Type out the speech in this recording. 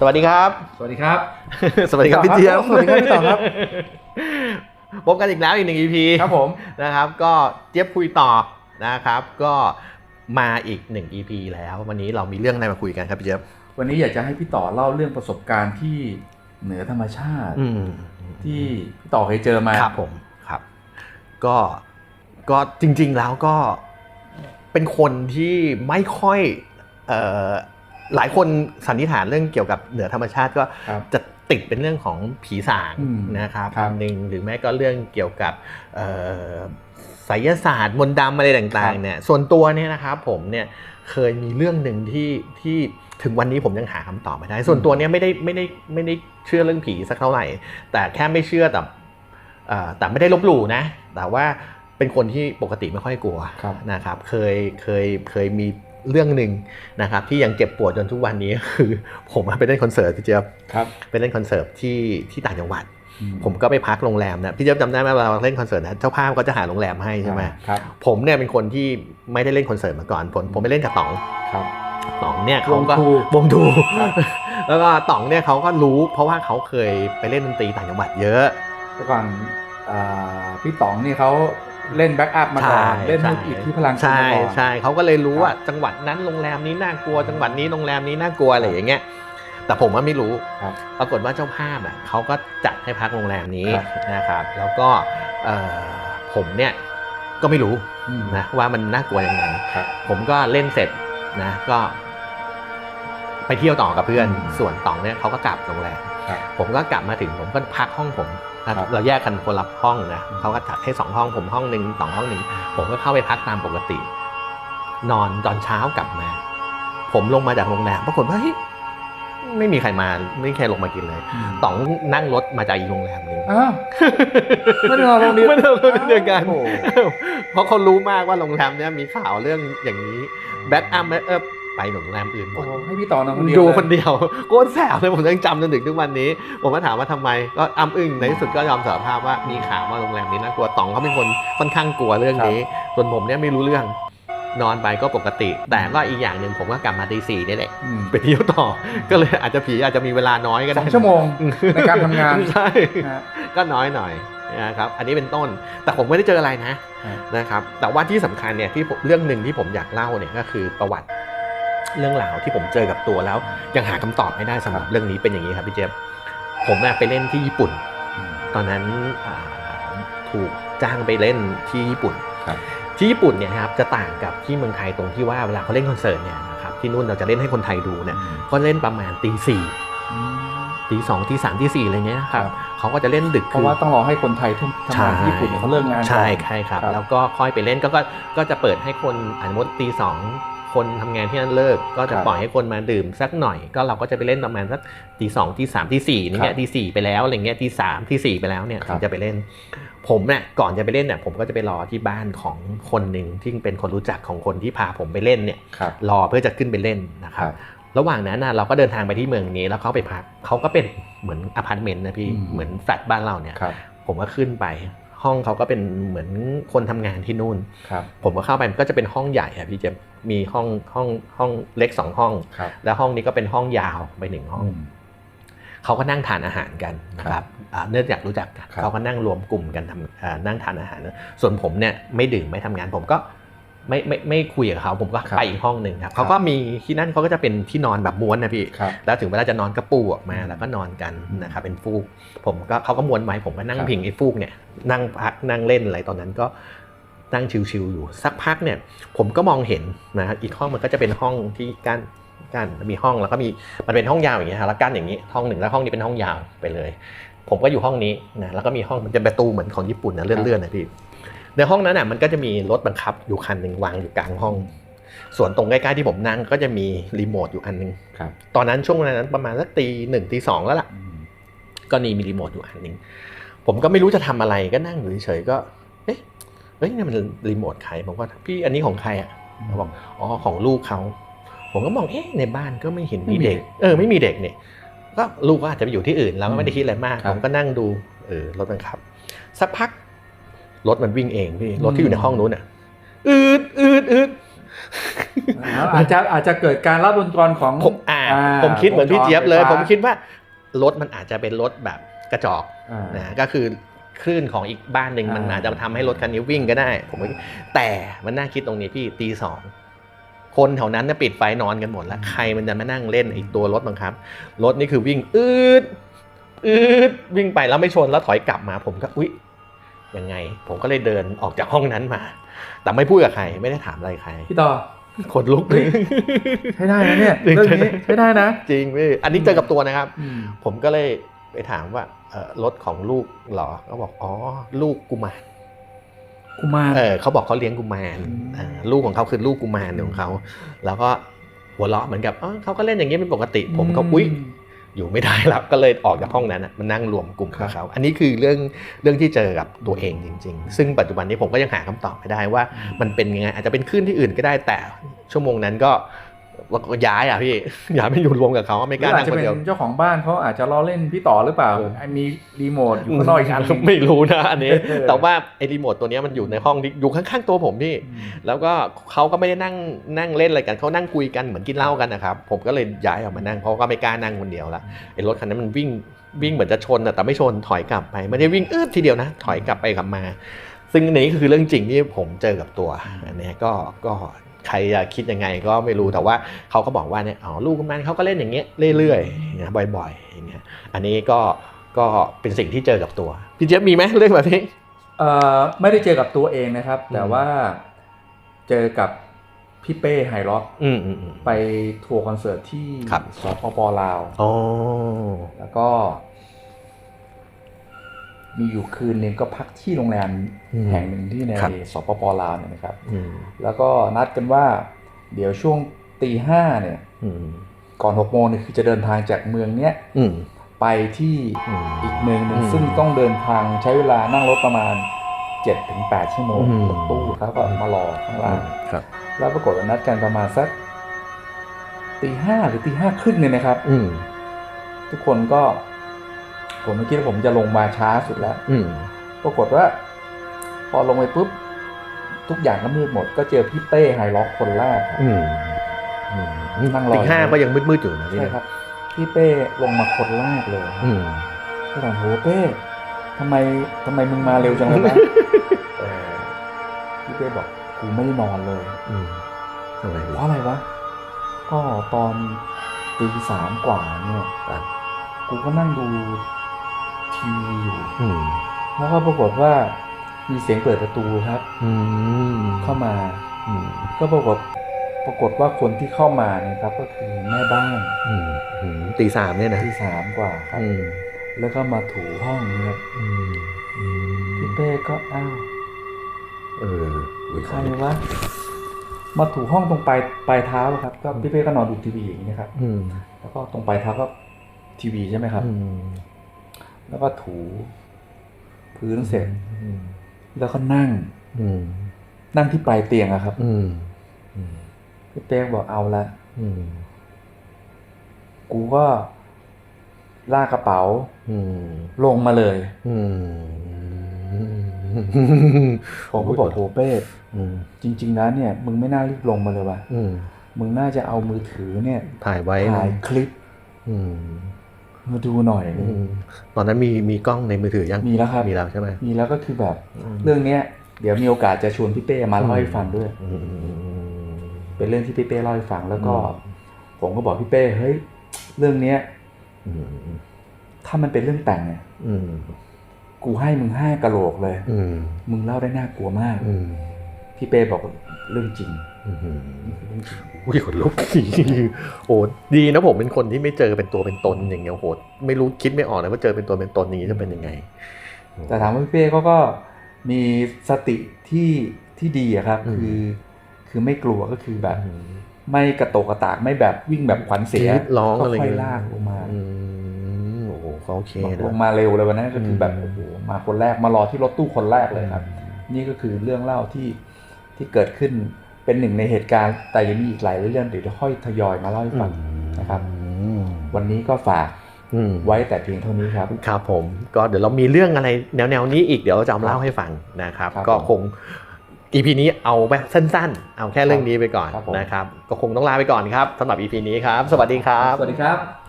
สวัสดีครับ สวัสดีครับ สวัสดีครับพี่พี่ต่อครับเจี๊ยบสวัสดีครับพี่ต่อครับพบกันอีกแล้วอีกหนึ่ง EP ครับผมนะครับ ก็เจี๊ยบคุยต่อนะครับ ก็มาอีกหนึ่ง EP แล้ววันนี้เรามีเรื่องอะไรมาคุยกันครับพี่เจี๊ยบวันนี้อยากจะให้พี่ต่อเล่าเรื่องประสบการณ์ที่เหนือธรรมชาติอืมที่พี่ต่อเคยเจอมาครับผมครับ ก็ก็จริง ๆแล้วก็เป็นคนที่ไม่ค่อยเอ่อ หลายคนสันนิษฐานเรื่องเกี่ยวกับเหนือธรรมชาติก็ครับจะติดเป็นเรื่องของผีสางอืมนะครับครับอันหนึ่งหรือแม้ก็เรื่องเกี่ยวกับเอ่อไสยศาสตร์มนต์ดำอะไรต่างๆเนี่ยส่วนตัวเนี่ยนะครับผมเนี่ยเคยมีเรื่องหนึ่งที่ที่ถึงวันนี้ผมยังหาคำตอบไม่ได้ ส่วนตัวเนี่ยไม่ได้ไม่ได้ไม่ได้เชื่อเรื่องผีสักเท่าไหร่ แต่แค่ไม่เชื่อแต่เอ่อแต่ไม่ได้ลบหลู่นะ แต่ว่าเป็นคนที่ปกติไม่ค่อยกลัวครับนะครับเคยเคยเคยมี เรื่องหนึ่งนะครับที่ยังเจ็บปวดจนทุกวันนี้คือ ผมไปเล่นคอนเสิร์ตพี่เจี๊ยบครับไปเล่นคอนเสิร์ตที่ที่ต่างจังหวัดอืผมก็ไปพักโรงแรมนะพี่เจี๊ยบจำได้ไหมเวลาเราเล่นคอนเสิร์ตนะเจ้าภาพก็จะหาโรงแรมให้ใช่ไหมครับผมเนี่ยเป็นคนที่ไม่ได้เล่นคอนเสิร์ตมาก่อน ผมผมไปเล่นกับต๋องครับต๋องเนี่ยเขาก็วงทูวงทูครับแล้วก็ต๋องเนี่ยเขาก็รู้ เพราะว่าเขาเคยไปเล่นดนตรีต่างจังหวัดเยอะแต่ก่อนอ่าพี่ต๋องนี่เขา เล่นแบ็กอัพมาก่อนใช่เล่นใช่ลูกอิฐที่พลังใช่มาก่อนใช่เขาก็เลยรู้ครับว่าจังหวัดนั้นโรงแรมนี้น่ากลัวจังหวัดนี้โรงแรมนี้น่ากลัวอะไรอย่างเงี้ยแต่ผมว่าไม่รู้ครับปรากฏว่าเจ้าภาพอะเขาก็จัดให้พักโรงแรมนี้ครับนะครับ แล้วก็เอ่อผมเนี่ยก็ไม่รู้อืมนะว่ามันน่ากลัวยังไงครับผมก็เล่นเสร็จนะ ก็ ไปเที่ยวต่อกับเพื่อนอืมส่วนต๋องเนี่ยเขาก็กลับโรงแรมครับ ผมก็กลับมาถึงผมก็พักห้องผมนะครับครับเราแยกกันคนละห้องนะอืมเขาก็จัดให้สองห้องผมห้องหนึ่งต๋องห้องหนึ่งผมก็เข้าไปพักตามปกติ นอนตอนเช้ากลับมา ผมลงมาจากโรงแรมปรากฏว่าเฮ้ยไม่มีใครมาไม่มีใครลงมากินเลยมต๋องนั่งรถมาจากอีกโรงแรมหนึ่งอ้าวไม่ได้นอนโรงเดียวไม่ได้นอนโรงเดียวกันโอ้โหเพราะเขารู้มากว่าโรงแรมเนี้ยมีข่าวเรื่องอย่างนี้แบ็กอัพเออ ไปโรงแรมอื่นหมโอ้ดโหให้พี่ต่อนอนคนเดียวดูเลยคนเดียวโคตรแสบเลยผมยังจำจนถึงทุกวันนี้ ผมก็ถามว่าทำไม ก็อ้ำอึ้งในที่สุดก็ยอมสารภาพว่ามีข่าวว่าโรงแรมนี้น่ากลัวต๋องเขาเป็นคนค่อนข้างกลัวเรื่องนี้ ส่วนผมเนี่ยไม่รู้เรื่องนอนไปก็ปกติ แต่ก็อีกอย่างหนึ่งผมก็กลับมาตีสี่นี่แหละอืมไปเที่ยวต่อ ก็เลยอาจจะผีอาจจะมีเวลาน้อยก็สได้องชั่วโมงในการทำงานใช่นะฮะก็น้อยหน่อยนะครับอันนี้เป็นต้นแต่ผมไม่ได้เจออะไรนะครับนะครับแต่ว่าที่สำคัญเนี่ยที่ผมเรื่องหนึ่งที่ผมอยากเล่าเนี่ยก็คือประวัติ เรื่องราวที่ผมเจอกับตัวแล้ว ยังหาคำตอบไม่ได้สำหรับเรื่องนี้เป็นอย่างนี้ครับพี่เจฟผมน่ะไปเล่นที่ญี่ปุ่นอืมตอนนั้นอ่าถูกจ้างไปเล่นที่ญี่ปุ่นครับที่ญี่ปุ่นเนี่ยนะครับจะต่างกับที่เมืองไทยตรงที่ว่าเวลาเขาเล่นคอนเสิร์ตเนี่ยนะครับที่นู่นเราจะเล่นให้คนไทยดูเนี่ยก็เล่นประมาณตีสี่อืมตีสองตีสามตีสี่อะไรเงี้ยนะครับครับเขาก็จะเล่นดึกเพราะว่าต้องรอให้คนไทยที่ทำงานที่ญี่ปุ่นเนี่ยเขาเลิกงานก่อนใช่ใช่ครับครับ แล้วก็ค่อยไปเล่นก็ก็ก็จะเปิดให้คนอันมดตีสอง คนทำงานที่นั่นเลิก ก็จะครับปล่อยให้คนมาดื่มสักหน่อย ก็เราก็จะไปเล่นประมาณสักตีสองตีสามตีสี่นี่เงี้ครัยบตีสี่ไปแล้วอะไรเงี้ยตีสามตีสี่ไปแล้วเนี่ยครัถึบงจะไปเล่น ผมเนี่ยก่อนจะไปเล่นเนี่ยผมก็จะไปรอที่บ้านของคนหนึ่งที่เป็นคนรู้จักของคนที่พาผมไปเล่นเนี่ยครับรอเพื่อจะขึ้นไปเล่นนะครับระหว่างนั้นนะเราก็เดินทางไปที่เมืองนี้แล้วเขาไปพักเขาก็เป็นเหมือนอพาร์ตเมนต์นะพี่อืมเหมือนแฟลตบ้านเราเนี่ยครับผมก็ขึ้นไป ห้องเขาก็เป็นเหมือนคนทำงานที่นู่นครับผมก็เข้าไปมันก็จะเป็นห้องใหญ่อะพี่เจมส์มีห้องห้องห้องเล็กสองห้องครับแล้วห้องนี้ก็เป็นห้องยาวไปหนึ่งห้องอืมเขาก็นั่งทานอาหารกันนะครับอ่าเนื่องจากรู้จักกันครับเขาก็นั่งรวมกลุ่มกันทำอ่านั่งทานอาหารนะส่วนผมเนี่ยไม่ดื่มไม่ทำงานผมก็ ไม่ไม่ไม่คุยกับเขาผมก็ครับไปอีกห้องหนึ่งครับเขาก็มีที่นั่นเขาก็จะเป็นที่นอนแบบม้วนนะพี่ครับแล้วถึงเวลาจะนอนก็ปูออกมาแล้วก็นอนกันนะครับเป็นฟูก ผมก็เขาก็ม้วนไว้ผมก็นั่งครับพิงไอ้ฟูกเนี่ยนั่งพักนั่งเล่นอะไรตอนนั้นก็นั่งชิวๆอยู่สักพักเนี่ย ผมก็มองเห็นนะครับอีกห้องมันก็จะเป็นห้องที่กั้นกั้นมีห้องแล้วก็มีมันเป็นห้องยาวอย่างเงี้ยครับแล้วกั้นอย่างนี้ห้องหนึ่งแล้วห้องนี้เป็นห้องยาวไปเลย ผมก็อยู่ห้องนี้นะแล้วก็มีห้องมันจะประตูเหมือนของญี่ปุ่นนะเลื่อนๆนะพี่ ในห้องนั้นน่ะมันก็จะมีรถบังคับอยู่คันหนึ่งวางอยู่กลางห้อง ส่วนตรงใกล้ๆที่ผมนั่งก็จะมีรีโมทอยู่อันหนึงครับ ตอนนั้นช่วงนั้นประมาณสักตีหนึ่งตีสองแล้วล่ะอืมก็นี่มีรีโมทอยู่อันหนึงผมก็ไม่รู้จะทำอะไรก็นั่งอยู่เฉยๆก็เอ๊ะเฮ้ยนี่มันรีโมทใครผมก็พี่อันนี้ของใครอะเขาบอกอ๋อของลูกเขาผมก็มองเอ๊ะในบ้านก็ไม่เห็นมีเด็ก เออไม่มีเด็กเนี่ยก็ลูกก็อาจจะไปอยู่ที่อื่นเราก็ไม่ได้คิดอะไรมากครับผมก็นั่งดูเออรถมันขับ สักพัก รถมันวิ่งเองพี่รถที่อยู่ในห้องนู้นอะอืดอืดอืดอาจจะอาจจะเกิดการรับวงจรของผมอ่าอ่าผมคิดเหมือนพี่เจี๊ยบเลยวงจรไฟผฟ้ามคิดว่ารถมันอาจจะเป็นรถแบบกระจอกอ่านะก็คือคลื่นของอีกบ้านหนึ่งมันอ่าอาจจะทำให้รถคันนี้วิ่งก็ได้ ผมว่าแต่มันน่าคิดตรงนี้พี่ตีสองคนแถวนั้นน่ะปิดไฟนอนกันหมดแล้ว ใครมันจะมานั่งเล่นไอ้ตัวรถบังคับ รถนี่คือวิ่งอืดอืดวิ่งไปแล้วไม่ชนแล้วถอยกลับมา ผมก็อุ๊ย ยังไง ผมก็เลยเดินออกจากห้องนั้นมา แต่ไม่พูดกับใครไม่ได้ถามอะไรใครพี่ต่อคนลุกเฮ้ยใช้ได้นะเนี่ยเรื่องนี้ใช้ได้นะ จริงพี่อันนี้เจอกับตัวนะครับอืมผมก็เลยไปถามว่าเอ่อรถของลูกเหรอก็บอกอ๋อลูกกุมารกุมารเออเขาบอกเขาเลี้ยงกุมารอืมอ่าลูกของเขาคือลูกกุมารของเขา แล้วก็หัวเราะเหมือนกับอ๋อเขาก็เล่นอย่างนี้เป็นปกติ ผมก็อุ้ย อยู่ไม่ได้แล้วก็เลยออกจากห้องนั้นนะมันนั่งรวมกลุ่มกับเขาอันนี้คือเรื่องเรื่องที่เจอกับตัวเองจริง ๆ ซึ่งปัจจุบันนี้ผมก็ยังหาคำตอบไม่ได้ว่า มันเป็นยังไงอาจจะเป็นคลื่นที่อื่นก็ได้แต่ชั่วโมงนั้นก็ ก็ย้ายอะพี่ ย้ายไม่อยู่รวมกับเขาไม่หกรือล้าอานั่จงจะคนเป็นเดียวเจ้าของบ้านเขาอาจจะล้อเล่นพี่ต่อหรือเปล่าเออไอ้มีรีโมทอยู่ข้างนอกอีกอันหนึ่งไม่รู้นะอันนี้เออแต่ว่าไอ้รีโมทตัวเนี้ยมันอยู่ในห้องที่อยู่ข้างๆตัวผมพี่อืมแล้วก็เขาก็ไม่ได้นั่งนั่งเล่นอะไรกันเขานั่งคุยกันเหมือนกินเหล้ากันนะครับผมก็เลยย้ายออกมานั่งเพราะก็ไม่กล้านั่งคนเดียวละไอ้รถคันนั้นมันวิ่งวิ่งเหมือนจะชนอะแต่ไม่ชนถอยกลับไปไม่ได้วิ่งอืดทีเดียวนะ ถอยกลับไปกลับมา ซึ่งอันนี้ก็คือเรื่องจริงที่ผมเจอกับตัวอันเนี้ยก็ก็ ใครจะคิดยังไงก็ไม่รู้แต่ว่าเขาก็บอกว่าเนี่ยอ๋อลูกมันเขาก็เล่นอย่างเงี้ยเรื่อยๆอย่างเงี้ยบ่อยๆอย่างเงี้ยอันนี้ก็ก็เป็นสิ่งที่เจอกับตัวพี่เจี๊ยบมีไหมเรื่องแบบนี้เอ่อไม่ได้เจอกับตัวเองนะครับอืมแต่ว่าเจอกับพี่เป้ไฮร็อกอืมอืมอืมไปทัวร์คอนเสิร์ตที่ครับสปปลาวอ๋อแล้วก็ มีอยู่คืนหนึงก็พักที่โรงแรมอืมแห่งหนึ่งที่ในครับสปปลาวเนี่ยนะครับอืมแล้วก็นัดกันว่า เดี๋ยวช่วงตีห้าเนี่ยอืมก่อนหกโมงเนี่ยคือจะเดินทางจากเมืองเนี้ยอืมไปที่อืมอีกเมืองหนึ่งอืมซึ่งต้องเดินทางใช้เวลานั่งรถประมาณ7จ็ถึงแชั่วโมงอืมรถตู้แล้วก็มารอข้างล่างครับแล้วปรากฏว่านัดกันประมาณสักตีห้าหรือตีห้าครึ่งเนี่ยนะครับอืมทุกคนก็ ผมไม่คิดว่าผมจะลงมาช้าสุดแล้วอืมปรากฏว่า พอลงไปปุ๊บ ทุกอย่างก็มืดหมด ก็เจอพี่เต้ไฮล็อกคนแรกครับอืมอืมนั่งรอตีห้าก็ยังมืดๆอยู่นะพี่ใช่นะครับ พี่เป้ลงมาคนแรกเลยอืมก็ถามโหเป้ทำไมทำไมมึงมาเร็วจังเลยวะเออพี่เป้บอกกูไม่ได้นอนเลยอืมทำไมเพพี่ราะอะไรวะก็ตอนตีสามกว่าเนี่ยอะกูก็นั่งดู ทีวีอยู่อืมแล้วก็ปรากฏว่ามีเสียงเปิดประตูครับ อืมเข้ามา อืมก็ปรากฏปรากฏว่าคนที่เข้ามาเนี่ยครับ ก็คือแม่บ้านอืมอืมตีสามเนี่ยนะที่สามกว่าครับ อืมแล้วก็มาถูห้องเนะครับอืมอืมพี่เป้ก็อ้าวเอออุ๊ยใครวะมาถูห้องตรงปลายปลายเท้าครับ ก็พี่เป้ก็นอนดูทีวีอย่างนี้นะครับ อืมแล้วก็ตรงปลายเท้าก็ทีวีใช่ไหมครับ อืม แล้วก็ถู พื้นเสร็จอืมแล้วก็นั่งอืมนั่งที่ปลายเตียงอะครับอืมอืมพี่เป้บอกเอาละอืมกูก็ลากกระเป๋าอืมลงมาเลยอืมผมก็บอกโหเป้อืมจริง ๆ แล้วเนี่ย มึงไม่น่ารีบลงมาเลยว่ะอืมมึงน่าจะเอามือถือเนี่ย ถ่ายไว้นะถ่ายคลิปอื มมาดูหน่อยอืมตอนนั้นมีมีกล้องในมือถือยังมีแล้วครับมีแล้วใช่ไหมมีแล้วก็คือแบบมเรื่องเนี้ยเดี๋ยวมีโอกาสจะชวนพี่เป้มาเล่าให้ฟังด้วยอืมอืมอืมเป็นเรื่องที่พี่เป้เล่าให้ฟังแล้วก็อืมผมก็บอกพี่เป้เฮ้ยเรื่องเนี้ยอืมถ้ามันเป็นเรื่องแต่งเนี่ยอืมกูให้มึงห้ากะโหลกเลยอืมมึงเล่าได้น่ากลัวมากอืมพี่เป้บอกเรื่องจริง อืมนี่คือเรื่องจริงอุ้ยขนลุกโอ้ดีนะผมเป็นคนที่ไม่เจอเป็นตัวเป็นตนอย่างเงี้ยโหไม่รู้คิดไม่ออกเลยว่าเจอเป็นตัวเป็นตนอย่างนี้จะเป็นยังไง แต่ถามว่าพี่เป้เขาก็มีสติที่ที่ดีอะครับอืมคือคือไม่กลัวก็คือแบบอืมไม่กระโตกกระตากไม่แบบวิ่งแบบขวัญเสียกรี๊ดร้องก็อะไรค่อยเงี้ยลากลงมาอืมโอ้โหเขาโอเคบอกนะลงมาเร็วเลยวันนั้นก็คือแบบอืมโอ้โหมาคนแรกมารอที่รถตู้คนแรกเลยครับ นี่ก็คือเรื่องเล่าที่ที่เกิดขึ้น เป็นหนึ่งในเหตุการณ์แต่ยังมีอีกหลายเรื่องเดี๋ยวจะค่อยทยอยมาเล่าให้ฟังนะครับอืมวันนี้ก็ฝากอืมไว้แต่เพียงเท่านี้ครับ ครับผมก็เดี๋ยวเรามีเรื่องอะไรแนวๆนี้อีกเดี๋ยวเราจะเอามาเล่าให้ฟังนะครับครับก็ผมคง EP นี้เอาแบบสั้นๆ เอาแค่เรื่องนี้ไปก่อนครับผมนะครับ ก็คงต้องลาไปก่อนครับสำหรับ EP นี้ครับ สวัสดีครับ สวัสดีครับ